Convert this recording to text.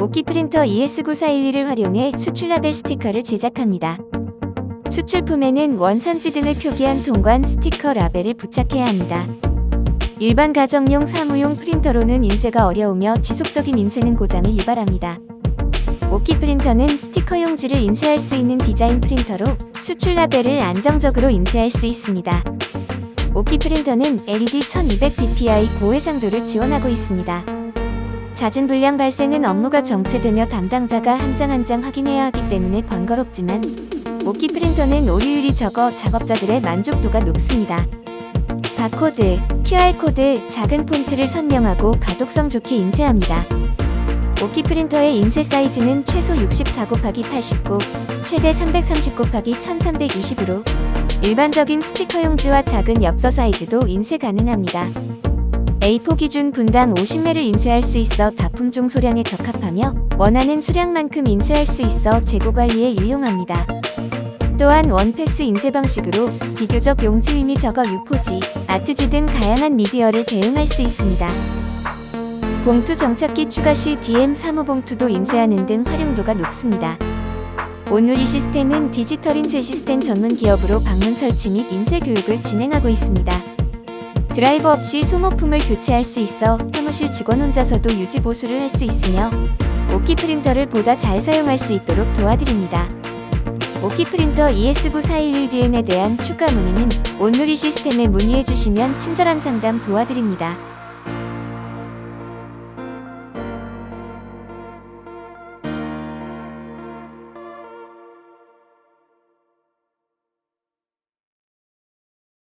오키 프린터 ES9411을 활용해 수출 라벨 스티커를 제작합니다. 수출품에는 원산지 등을 표기한 통관 스티커 라벨을 부착해야 합니다. 일반 가정용 사무용 프린터로는 인쇄가 어려우며 지속적인 인쇄는 고장을 유발합니다. 오키 프린터는 스티커 용지를 인쇄할 수 있는 디자인 프린터로 수출 라벨을 안정적으로 인쇄할 수 있습니다. 오키 프린터는 LED 1200 dpi 고해상도를 지원하고 있습니다. 잦은 불량 발생은 업무가 정체되며 담당자가 한 장 한 장 확인해야 하기 때문에 번거롭지만 오키 프린터는 오류율이 적어 작업자들의 만족도가 높습니다. 바코드, QR코드, 작은 폰트를 선명하고 가독성 좋게 인쇄합니다. 오키 프린터의 인쇄 사이즈는 최소 64 곱하기 89, 최대 330 곱하기 1320으로 일반적인 스티커 용지와 작은 엽서 사이즈도 인쇄 가능합니다. A4 기준 분당 50매를 인쇄할 수 있어 다품종 소량에 적합하며 원하는 수량만큼 인쇄할 수 있어 재고 관리에 유용합니다. 또한 원패스 인쇄 방식으로 비교적 용지임이 적어 유포지, 아트지 등 다양한 미디어를 대응할 수 있습니다. 봉투 정착기 추가 시 DM 사무 봉투도 인쇄하는 등 활용도가 높습니다. 온누리 시스템은 디지털 인쇄 시스템 전문 기업으로 방문 설치 및 인쇄 교육을 진행하고 있습니다. 드라이버 없이 소모품을 교체할 수 있어 사무실 직원 혼자서도 유지 보수를 할 수 있으며 오키 프린터를 보다 잘 사용할 수 있도록 도와드립니다. 오키 프린터 ES9411DN에 대한 추가 문의는 온누리 시스템에 문의해 주시면 친절한 상담 도와드립니다.